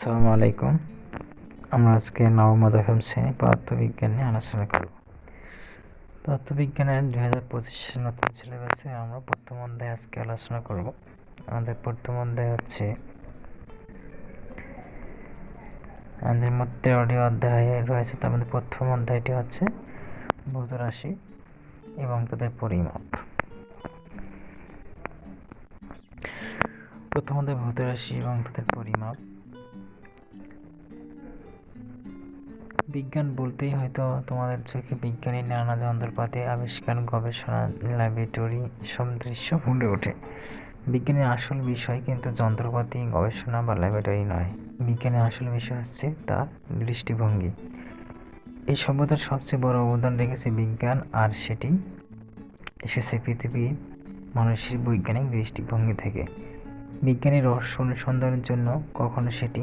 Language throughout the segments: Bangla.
আসসালামু আলাইকুম। আমরা আজকে নবম শ্রেণি পদার্থবিজ্ঞান নিয়ে আলোচনা করব। পদার্থবিজ্ঞানের দুই হাজার পঁচিশের নতুন সিলেবাসে আমরা প্রথম অধ্যায় আজকে আলোচনা করব। আমাদের প্রথম অধ্যায় হচ্ছে আমাদের মধ্যে তেরোটি অধ্যায় রয়েছে, তার মধ্যে প্রথম অধ্যায়টি হচ্ছে ভৌত রাশি এবং তাদের পরিমাপ। প্রথম অধ্যায় ভৌত রাশি এবং তাদের পরিমাপ। বিজ্ঞান বলতেই হয়তো তোমাদের চোখে বিজ্ঞানী নানা যন্ত্রপাতি, আবিষ্কার, গবেষণা ল্যাবরেটরি সব দৃশ্য ফুটে ওঠে। বিজ্ঞানের আসল বিষয় কিন্তু যন্ত্রপাতি, গবেষণা বা ল্যাবরেটরি নয়। বিজ্ঞানের আসল বিষয় হচ্ছে তার দৃষ্টিভঙ্গি। এই সভ্যতার সবচেয়ে বড় অবদান রেখেছে বিজ্ঞান আর সেটি এসেছে পৃথিবীর মানুষের বৈজ্ঞানিক দৃষ্টিভঙ্গি থেকে। বিজ্ঞানের রহস্য অনুসন্ধানের জন্য কখনো সেটি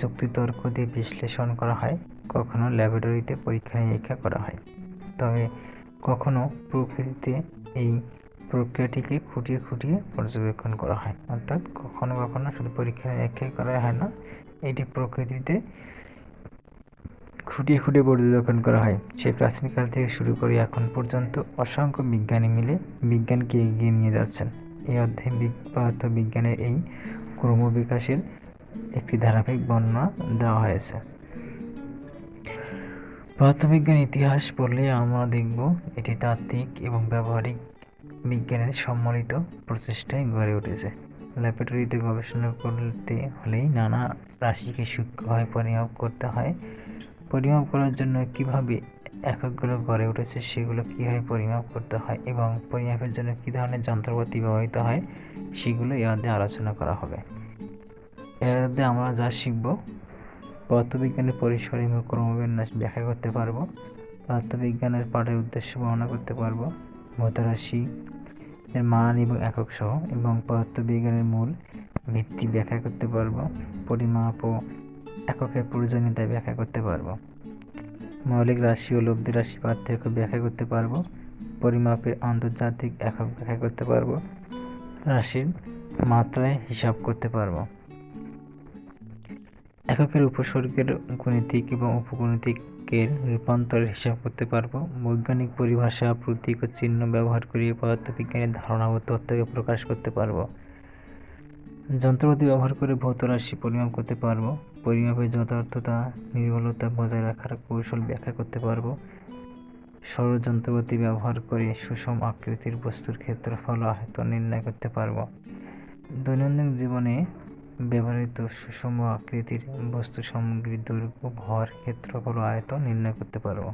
যুক্তিতর্ক দিয়ে বিশ্লেষণ করা হয়। কখনো ল্যাবরেটরিতে পরীক্ষা নিরীক্ষা করা হয়। তবে কখনো প্রকৃতিতে এই প্রক্রিয়াটিকে খুঁটিয়ে খুঁটিয়ে পর্যবেক্ষণ করা হয়। অর্থাৎ কখনো কখনো শুধু পরীক্ষা নিরীক্ষা করা হয় না, এটি প্রকৃতিতে খুঁটিয়ে খুঁটিয়ে পর্যবেক্ষণ করা হয়। সেই প্রাচীনকাল থেকে শুরু করে এখন পর্যন্ত অসংখ্য বিজ্ঞানী মিলে বিজ্ঞানকে এগিয়ে নিয়ে যাচ্ছেন। এই অধ্যায়ে পদার্থ বিজ্ঞানের এই ক্রমবিকাশের একটি ধারাবাহিক বর্ণনা দেওয়া হয়েছে। পদার্থবিজ্ঞান ইতিহাস পড়লে আমরা দেখব এটি তাত্ত্বিক এবং ব্যবহারিক বিজ্ঞানের সম্মিলিত প্রচেষ্টায় গড়ে উঠেছে। ল্যাবরেটরিতে গবেষণা করতে হলেই নানা রাশিকে সূক্ষ্মভাবে পরিমাপ করতে হয়। পরিমাপ করার জন্য কীভাবে এককগুলো গড়ে উঠেছে সেগুলো কীভাবে পরিমাপ করতে হয় এবং পরিমাপের জন্য কী ধরনের যন্ত্রপাতি ব্যবহৃত হয়, সেগুলো মধ্যে আলোচনা করা হবে। এর আমরা যা শিখব পদার্থবিজ্ঞানের পরিসর এবং ক্রমবিন্যাস ব্যাখ্যা করতে পারব। পদার্থবিজ্ঞানের পাঠের উদ্দেশ্য বর্ণনা করতে পারব। ভৌতরাশি এর মান এবং একক সহ এবং পদার্থবিজ্ঞানের মূল ভিত্তি ব্যাখ্যা করতে পারব। পরিমাপ ও এককের প্রয়োজনীয়তা ব্যাখ্যা করতে পারব। মৌলিক রাশি ও লব্ধি রাশি পার্থক্য ব্যাখ্যা করতে পারব। পরিমাপের আন্তর্জাতিক একক ব্যাখ্যা করতে পারব। রাশির মাত্রায় হিসাব করতে পারব। এককের উপসর্গের গণিতিক এবং উপগণিতিকের রূপান্তরের হিসাব করতে পারব। বৈজ্ঞানিক পরিভাষা, প্রতীক ও চিহ্ন ব্যবহার করে পদার্থবিজ্ঞানের ধারণা ও তত্ত্বকে প্রকাশ করতে পারব। যন্ত্রপাতি ব্যবহার করে ভৌত রাশি পরিমাপ করতে পারব। পরিমাপের যথার্থতা, নির্ভুলতা বজায় রাখার কৌশল ব্যাখ্যা করতে পারব। সৌর যন্ত্রপাতি ব্যবহার করে সুষম আকৃতির বস্তুর ক্ষেত্রফল আয়তন নির্ণয় করতে পারব। দৈনন্দিন জীবনে ব্যবহৃত সুষম আকৃতির বস্তু সামগ্রীর দৈর্ঘ্য ভর ক্ষেত্রফল আয়তন নির্ণয় করতে পারব।